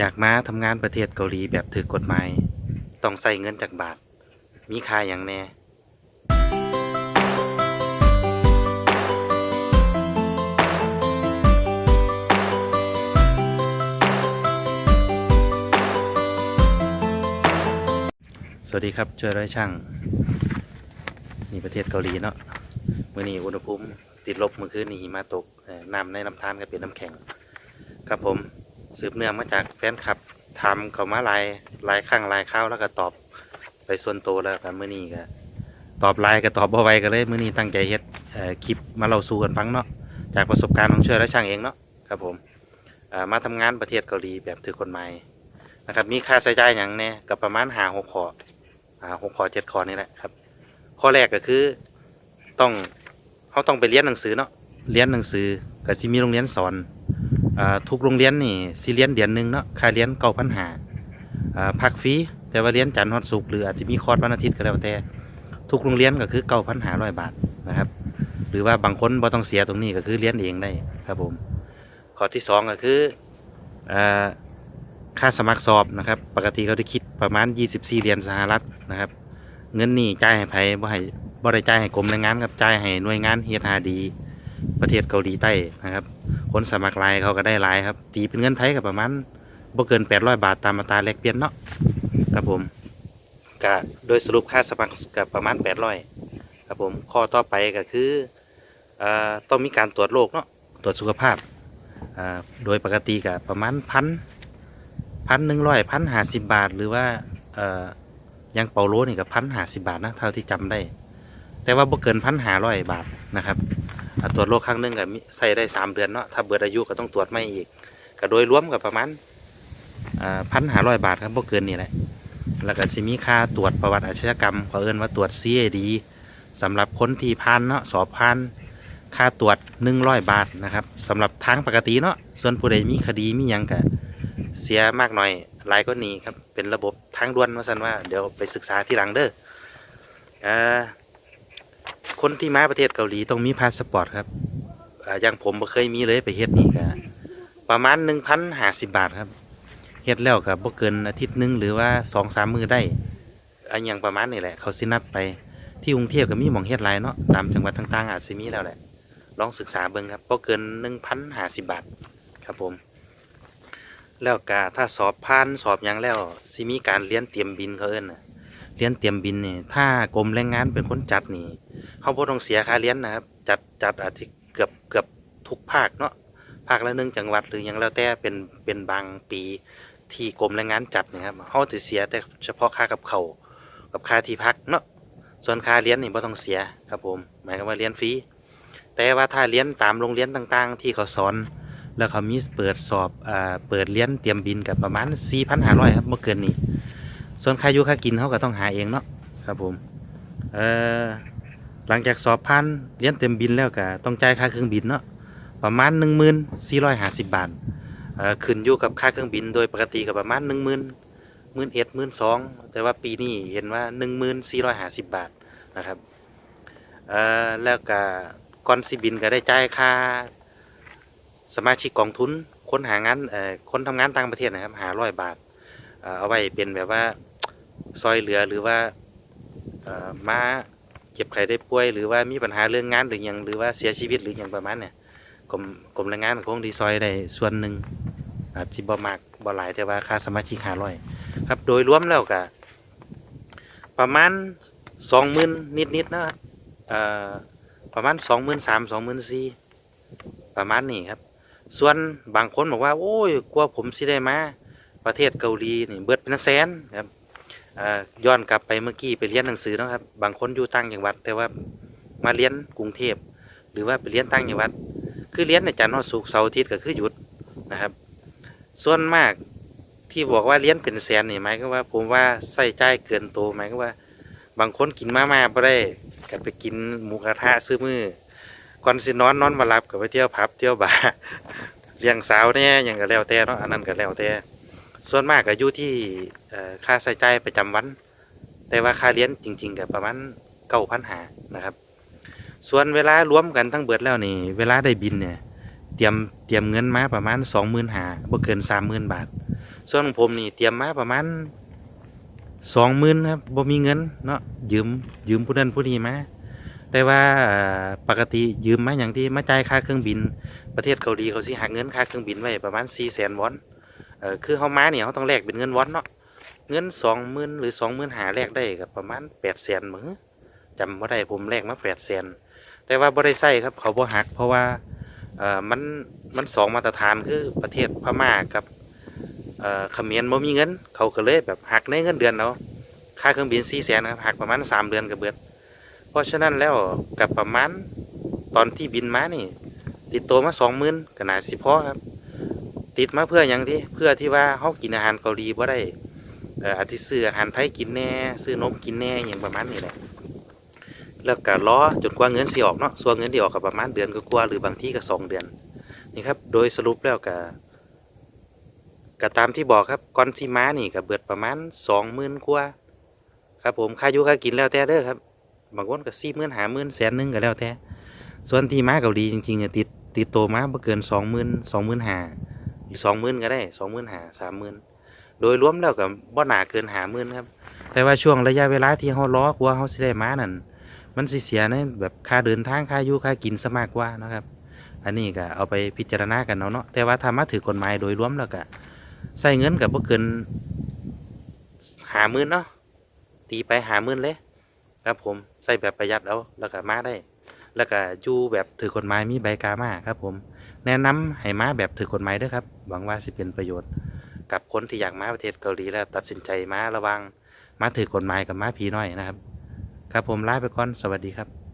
อยากมาทำงานประเทศเกาหลีแบบถือกฎหมาย ต้องใส่เงินจากบาท มีค่าอย่างแน่สวัสดีครับช่วยร้อยช่างนี่ประเทศเกาหลีเนาะเมื่อนี้อุณหภูมิติดลบเมื่อคืนนี้หิมาตกน้ำในลำธารก็เป็นน้ำแข็ง ครับผม สืบเนื่องมาจากแฟนคลับทำเขามาหลายหลายครั้งหลายคราวแล้วก็ตอบไปส่วนตัวแล้วกันมื่อนี้ก็ตอบไลน์ก็ตอบบ่ไวก็เลยมื่อนี้ตั้งใจเฮ็ดคลิปมาเล่าสู่กันฟังเนาะจากประสบการณ์ของช่วยและช่างเองเนาะครับผมมาทำงานประเทศเกาหลีแบบถือกฎหมายนะครับมีค่าใช้จ่ายอย่างแน่ก็ประมาณหาหกข้อหาหกข้อเจ็ดข้อนี่แหละครับ ข้อแรกก็คือต้องเขาต้องไปเรียนหนังสือเนาะเรียนหนังสือก็สิมีโรงเรียนสอน ทุกโรงเรียนนี่สิเรียนเดือนหนึ่งเนาะค่าเรียนเก้าพันหาพักฟรีแต่ว่าเรียนจันทร์ฮอดศุกร์หรืออาจจะมีคอร์สวันอาทิตย์ก็แล้วแต่ ทุกโรงเรียนก็คือเก้าพันหาร้อยบาทนะครับ หรือว่าบางคนบ่ต้องเสียตรงนี้ก็คือเรียนเองได้ครับผมข้อที่สองก็คืออ่าค่าสมัครสอบนะครับ ปกติเขาได้คิดประมาณ 24 เหรียญสหรัฐนะครับ เงินนี่จ่ายให้ไผบ่ให้บ่ได้จ่ายให้กรมแรงงานครับจ่ายให้หน่วยงานเฮ็ดหาดี ประเทศเกาหลีใต้นะครับ คนสมัครหลายเขาก็ได้หลายครับ ตีเป็นเงินไทยก็ประมาณบ่เกิน 800 บาทตามอัตราแลกเปลี่ยนเนาะครับผมก็โดยสรุปค่าสมัครก็ประมาณ 800ครับผมข้อต่อไปก็คืออ่อต้องมีการตรวจโรคเนาะตรวจสุขภาพอ่าโดยปกติก็ประมาณพันพันหนึ่งร้อยพันห้าสิบบาท หรือว่าอ่ออยังเปาโลนี่กับพันหาสิบาทนะเท่าที่จำได้ แต่ว่าบ่เกินพันหาร้อยบาทนะครับ ตรวจโรคครั้งหนึ่งกับใส่ได้สามเดือนเนาะถ้าเบิดอายุก็ต้องตรวจไม่อีกก็โดยรวมกับประมาณพันหาร้อยบาทครับบ่เกินนี่แหละแล้วก็สิมีค่าตรวจประวัติอาชญากรรมขาเอิ้นว่าตรวจ CAD สำหรับคนที่ผ่านเนาะสอบผ่านค่าตรวจหนึ่งร้อยบาทนะครับสำหรับทางปกติเนาะส่วนผู้ใดมีคดีมียังก็เสียมากหน่อยหลายก็หนีครับเป็นระบบทางด่วนว่าสันว่าเดี๋ยวไปศึกษาที่หลังเด้ออ่อ คนที่มาประเทศเกาหลีต้องมีพาสปอร์ตครับอ่าอย่างผมบ่เคยมีเลยไปเฮ็ดนี่ก็ประมาณหนึ่งพันห้าสิบบาทครับเฮ็ดแล้วก็บ่เกินอาทิตย์หนึงหรือว่าสองสามมือได้อันอย่างประมาณนี้แหละ เขาสินัดไปที่กรุงเทพก็มีหมองเฮ็ดหลายเนาะตามจังหวัดต่างๆอาจสิมีแล้วแหละ ลองศึกษาเบิ่งครับบ่เกินหนึ่งพันห้าสิบบาทครับผม แล้วก็ถ้าสอบผ่านสอบหยังแล้วสิมีการเรียนเตรียมบินเขาเอิ้นน่ะเรียนเตรียมบินนี่ถ้ากรมแรงงานเป็นคนจัดนี่ เขาบ่ต้องเสียค่าเรียนนะครับ จัดจัดอาทิเกือบเกือบทุกภาคเนาะภาคละหนึ่งจังหวัดหรือยังแล้วแต่เป็นเป็นบางปีที่กรมแรงงานจัดนะครับเขาจะเสียแต่เฉพาะค่ากับเขากับค่าที่พักเนาะส่วนค่าเรียนนี่บ่ต้องเสียครับผม หมายความว่าเรียนฟรีแต่ว่าถ้าเรียนตามโรงเรียนต่างๆ ที่เขาสอน แล้วเขามีเปิดสอบอ่าเปิดเรียนเตรียมบินกับประมาณ4,500ครับเมื่อเกินนี้ส่วนค่าอยู่ค่ากินเขาก็ต้องหาเองเนาะครับผมเอ่อ หลังจากสอบผ่านเรียนเต็มบินแล้วก็ต้องจ่ายค่าเครื่องบินเนาะประมาณ 1450 บาทเอ่อขึ้นอยู่กับค่าเครื่องบินโดยปกติก็ประมาณ 10,000 1 1 1 2แต่ว่าปีนี้เห็นว่า 1450 บาทนะครับเอ่อแล้วก็ก่อนสิบินก็ได้จ่ายค่าสมาชิกกองทุนคนหางานเอ่อคนทำงานต่างประเทศนะครับหาร้อยบาทเอ่อเอาไว้เป็นแบบว่าซอยเหลือหรือว่าเอ่อมา เจ็บไข้ได้ป่วย หรือว่ามีปัญหาเรื่องงานหรือหยังหรือว่าเสียชีวิตหรือหยังประมาณเนี่ยกรมกรมแรงงานคงดีซอยได้ส่วนหนึ่งอาจจะบ่มากบ่หลายแต่ว่าค่าสมาชิกหาร้อยครับ โดยรวมแล้วก็ประมาณสองหมื่นนิดๆนะครับประมาณสองหมื่นสามสองหมื่นสี่ประมาณนี้ครับ ส่วนบางคนบอกว่า โอ้ยกลัวผมสิได้มาประเทศเกาหลีนี่เบิดเป็นแสนครับ ย้อนกลับไปเมื่อกี้ไปเรียนหนังสือนะครับ บางคนอยู่ต่างจังหวัด แต่ว่ามาเรียนกรุงเทพหรือว่าไปเรียนต่างจังหวัด คือเรียนในจันทร์ฮอดศุกร์เสาร์อาทิตย์ก็คือหยุดนะครับ ส่วนมากที่บอกว่าเรียนเป็นแสนนี่หมายก็ว่า ผมว่าใส่ใจายเกินโตวหมายก็ว่า บางคนกินมาม่าบ่ได้ก็ไปกินหมูกระทะซื้อมือก่อนสินอนนอนมาหลับก็ไปเที่ยวผับเที่ยวบาร์เลี้ยงสาวเนี่ยอย่างก็แล้วแต่เนาะอันนั้นก็แล้วแต่ ส่วนมากก็อยู่ที่ค่าใช้จ่ายประจำวัน แต่ว่าค่าเรียนจริง ๆก็ประมาณเก้าพันหานะครับ ส่วนเวลารวมกันทั้งเบิดแล้วนี่เวลาได้บินเนี่ยเตรียมเตรียมเงินมาประมาณสองหมื่นหาบ่เกินสามหมื่นบาท ส่วนของผมนี่เตรียมมาประมาณสองหมื่นครับบ่มีเงินเนาะยืมยืมผู้นั้นผู้นี้มาแต่ว่าปกติยืมมาอย่างที่มาจ่ายค่าเครื่องบิน ประเทศเกาหลีเขาสิหักเงินค่าเครื่องบินไว้ประมาณ4แสนวอน เออคือเฮามาเนี่ยเฮาต้องแลกเป็นเงินวอนเนาะเงิน20,000หรือ25,000หาแลกได้กับประมาณ8แสนมั้งจำบ่ได้ผมแลกมา8แสนแต่ว่าบ่ได้ใช้ครับเขาบ่หัก เพราะว่าเออมันมันสองมาตรฐานคือประเทศพม่ากับเออเขมรบ่มีเงิน เขาก็เลยแบบหักในเงินเดือนเอาะค่าเครื่องบิน4แสนครับหักประมาณ3เดือนก็เบิดเพราะฉะนั้นแล้วกับประมาณตอนที่บินมานี่ ติดตัวมา20,000ก็น่าสิพอครับ ติดมาเพื่ออย่างที่เพื่อที่ว่าเฮากินอาหารเกาหลีบ่ได้เอ่ออาจสิซื้ออาหารไทยกินแน่ซื้อนมกินแน่อย่างประมาณนี้แหละแล้วก็รอจนกว่าเงินสิออกเนาะส่วนเงินที่ออกก็ประมาณเดือนก็กว่าหรือบางที่ก็สองเดือนนี่ครับ โดยสรุปแล้วก็ก็ตามที่บอกครับก่อนที่ม้านี่ก็เบิดประมาณ20,000กว่าครับผมค่ายู่ค่ากินแล้วแต่เด้อครับบางคนก็40,000 50,000แสนหนึงก็แล้วแต่ส่วนที่ม้าเกาหลีจริงๆติดติดโตม้าบ่เกิน20,000 25,000หรือ 20,000ก็ได้25,000 30,000โดยรวมแล้วก็บ่น่าเกิน50,000ครับ แต่ว่าช่วงระยะเวลาที่เฮารอกว่าเฮาสิได้มานั่นมันสิเสียในแบบค่าเดินทางค่าอยู่ค่ากินซะมากกว่านะครับ อันนี้ก็เอาไปพิจารณากันเอาเนาะแต่ว่าถ้ามาถือกฎหมายโดยรวมแล้วก็ใช้เงินก็บ่เกิน50,000เนาะตีไป50,000เลยครับผมใส่แบบประหยัดเอาแล้วก็มาได้ แล้วก็อยู่แบบถือกฎหมายมีใบกามาครับผม แนะนำให้มาแบบถือกฎหมายด้วยครับ หวังว่าสิเป็นประโยชน์ กับคนที่อยากมาประเทศเกาหลีแล้วตัดสินใจมาระวังมาถือกฎหมายกับมาผีน้อยนะครับ ครับผมลาไปก่อนสวัสดีครับ